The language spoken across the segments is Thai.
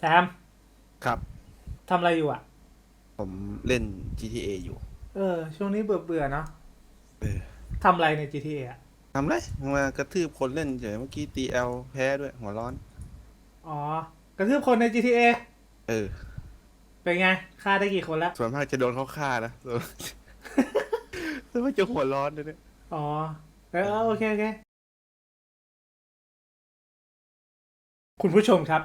แซมครับทำอะไรอยู่อะ ผมเล่น GTA อยู่ เออ ช่วงนี้เบื่อเบื่อๆเนาะเออทำอะไรใน GTA อะทำไรมากระทืบคนเล่นเฉยเมื่อกี้ TL แพ้ด้วย หัวร้อน อ๋อ กระทืบคนใน GTA เออ เป็นไงฆ่าได้กี่คนแล้วส่วนมากจะโดนเขาฆ่านะส่วนส่วนมากจะหัวร้อนเลยเนี่ยอ๋อเออเออโอเคโอเคคุณผู้ชมครับ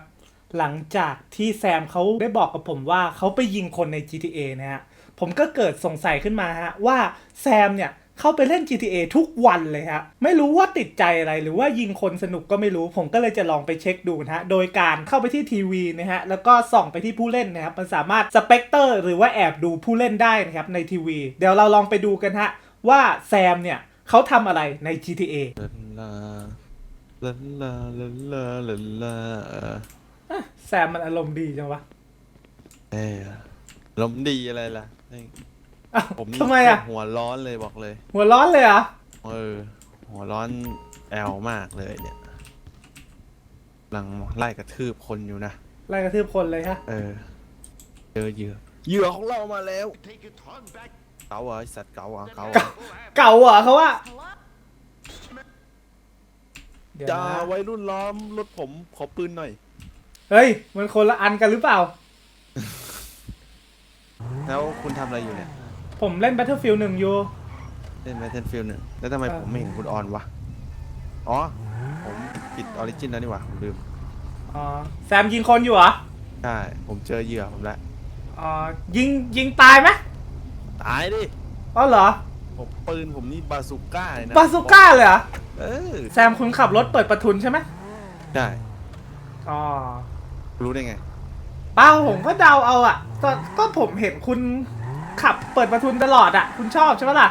หลังจากที่แซมเขาได้บอกกับผมว่าเขาไปยิงคนใน GTA นะฮะ ผมก็เกิดสงสัยขึ้นมาฮะว่าแซมเนี่ยเข้าไปเล่น GTA ทุกวันเลยฮะ ไม่รู้ว่าติดใจอะไรหรือว่ายิงคนสนุกก็ไม่รู้ ผมก็เลยจะลองไปเช็คดูนะฮะ โดยการเข้าไปที่ทีวีนะฮะ แล้วก็ส่องไปที่ผู้เล่นนะครับ มันสามารถสเปกเตอร์หรือว่าแอบดูผู้เล่นได้นะครับในทีวี เดี๋ยวเราลองไปดูกันฮะว่าแซมเนี่ยเขาทำอะไรใน GTA ลาลาลาลาลาลา แซมมันอารมณ์ดีจังวะเออลมณ์ดีอะไรล่ะนี่อ้าวผมนี่ทำไมอะ หัวร้อนเลยบอกเลย หัวร้อนเลยเหรอเออ หัวร้อนแอลมากเลยเนี่ยกำลังไล่กระทืบคนอยู่นะ ไล่กระทืบคนเลยฮะ เออ เจอเหยื่อเหยื่อของเรามาแล้ว Take your tongue back. เก๋าเหรอไอสัตว์เก๋าเหรอเก๋าเก๋าเก่าเหรอเขาว่าเดี๋ยวจ้านะวัยรุ่นล้อมรถผมขอปืนหน่อย เฮ้ย มันคนละอันกันหรือเปล่า แล้วคุณทำอะไรอยู่เนี่ย ผมเล่น Battlefield หนึ่งอยู่ เล่น Battlefield หนึ่งแล้วทำไมเออ ผมไม่เห็นคุณออนวะ อ๋อ ผมปิดออริจินแล้วนี่หว่าผมลืม อ๋อแซมยิงคนอยู่เหรอ ใช่ ผมเจอเหยื่อผมแล้ว อ๋อ ยิงยิงตายไหมตายดิ อ๋อเหรอผมปืนผมนี่บาซูก้าเลยนะบาซูก้าเลยเหรอ เออแซมคุณขับรถเปิดประทุนใช่ไหมใช่ อ๋อ รู้ได้ไง เป้าผมก็เดาเอาอะก็ก็ผมเห็นคุณขับเปิดประทุนตลอดอะ คุณชอบใช่ไหมล่ะ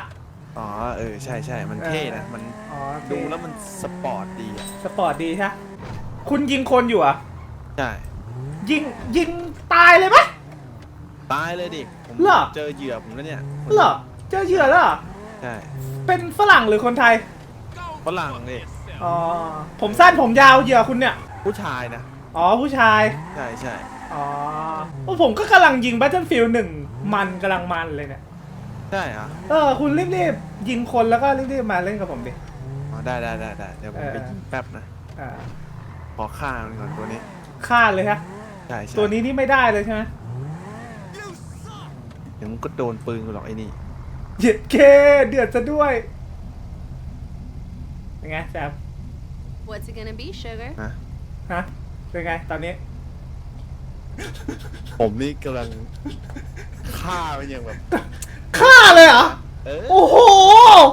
อ๋อ เออ ใช่ใช่มันเท่นะ มันอ๋อดูแล้วมันสปอร์ตดีอะ สปอร์ตดีใช่ไหมคุณยิงคนอยู่เหรอะ ใช่ ยิงยิงตายเลยไหมตายเลยดิผมเหรอ เจอเหยื่อผมแล้วเนี่ยเหรอเจอเหยื่อแล้วเหรอใช่เป็นฝรั่งหรือคนไทย ฝรั่งดิอ๋อ ผมสั้นผมยาวเหยื่อคุณเนี่ย ผู้ชายนะ อ๋อผู้ชาย ใช่ใช่อ๋อโอ้ผมก็กำลังยิง Battlefield หนึ่งมันกำลังมันเลยเนี่ย ใช่เหรอะเออ คุณรีบๆ ยิงคนแล้วก็รีบๆ มาเล่นกับผมดิ อ๋อได้ได้ได้ได้เดี๋ยวผมเออไปยิงแป๊บนะอ่าขอฆ่ามันก่อนตัวนี้ ฆ่าเลยฮะ ใช่ใช่ตัวนี้นี่ไม่ได้เลยใช่ไหมเดี๋ยวมันก็โดนปืนกูหรอกไอ้นี่ เหยียดเคเดือดซะด้วยเป็นไงแซม What's it gonna be, sugar? ฮะฮะ เป็นไงตอนนี้ ผมนี่กำลังฆ่ามันอย่างแบบ ฆ่าเลยเหรอ เออ โอ้โห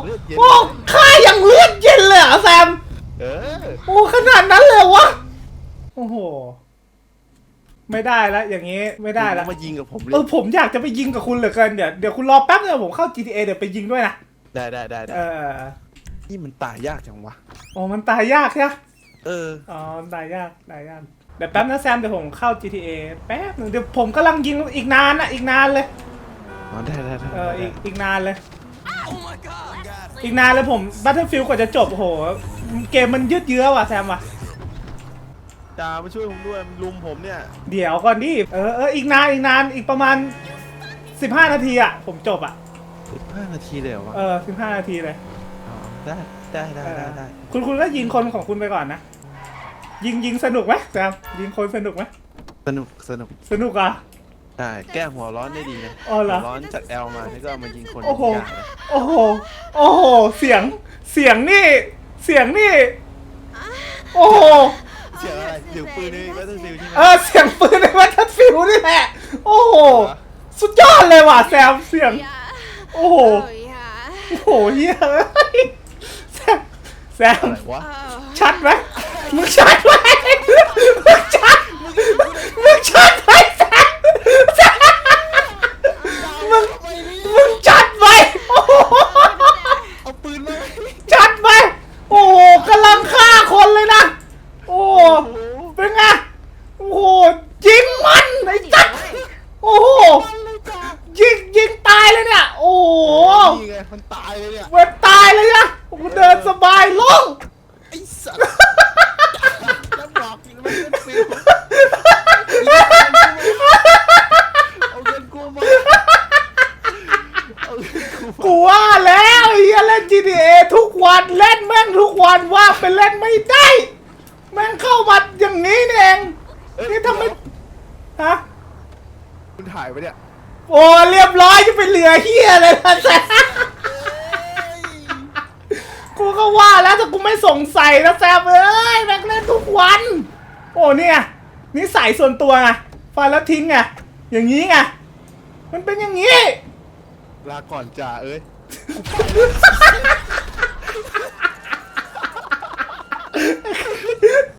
เลือดเย็น โอ้ฆ่าอย่างเลือดเย็นเลยเหรอแซม เออโอ้ขนาดนั้นเลยวะ โอ้โห ไม่ได้แล้วอย่างนี้ไม่ได้แล้วคุณมายิงกับผมเลเอยอผมอยากจะไปยิงกับคุณเหลือเกินเดี๋ยวเดี๋ยวคุณรอแป๊บเดียวผมเข้า GTA เดี๋ยวไปยิงด้วยนะได้ได้ได้ได้เออนี่มันตายยากจังวะ โอ้มันตายยากใช่ไหม เออ อ๋อตายยากตายยากเดี๋ยวแป๊บนะแซมเดี๋ยวผมเข้า GTA แป๊บหนึงเดี๋ยวผมกำลังยิงอีกนานนะอีกนานเลย อ๋อได้ได้ได้เอออีกอีกนานเลย Oh my god. อีกนานเลยผม Battlefield กว่าจะจบโอ้โห เกมมันยืดเยื้อว่ะแซมว่ะ จ่ามาช่วยผมด้วยมันลุมผมเนี่ย เดี๋ยวก่อนดิ เออเอออีกนานอีกนานอีกประมาณ 15 นาทีอะ ผมจบอะ สิบห้านาทีเลยเหรอวะเออ15 นาทีเลยอ๋อได้ ได้ได้ได้ได้คุณคุณก็ยิงคนของคุณไปก่อนนะ ยิงยิงสนุกไหมแซมยิงคนสนุกไหมสนุกสนุกสนุกอะใช่แก้หัวร้อนได้ดีนะอ๋อเหรอหัวร้อนจากแอลมานี่ก็เอามายิงคนโอ้โหยากเลยโอ้โหโอ้โหเสียงเสียงนี่ เสียงนี่ โอ้โห เสียงอะไรเสียงปืนนี่ก็ต้องซิลใช่ไหม เออเสียงปืนในวัตถุฟิวนี่แหละ โอ้โหสุดยอดเลยว่ะแซมเสียง Yeah. โอ้โห Oh yeah. โอ้โหเฮียเอ้ยแซม แซมอะไรวะ Oh. ชัดไหมมึงชัดไหมมึงชัดมึงชัดไหมแซมแซมมึงมึงชัดไหมโอ้โหเอาปืนมาชัดไหมโอ้โหกำลังฆ่าคนเลยนะโอ้โหโอ้โหเป็นไงโอ้โหยิงมันไอ้จัดโอ้โหยิงยิงตายเลยเนี่ยโอ้โหนี่ไงมันตายเลยเนี่ยเว็บตายเลยนายลง ไอ้สัสแล้วบอกกินมันเป็นฟิวเอาเงินกูมากูมว่าแล้วเฮียเล่น GTA ทุกวันเล่นแม่งทุกวันว่าเป็นเล่นไม่ได้ แม่งเข้าวัดอย่างนี้นี่เองนี่ทำไมฮะคุณถ่ายไปเนี่ย โอ้เรียบร้อยจะเป็นเหลือเฮียเลยนะแซ่ สงสัยนะแซมเอ้ยแม่งเล่นทุกวัน โอ้เนี่ยนิสัยส่วนตัวไงฟันแล้วทิ้งไงอย่างนี้ไงมันเป็นอย่างนี้ ลาก่อนจ่าเอ้ย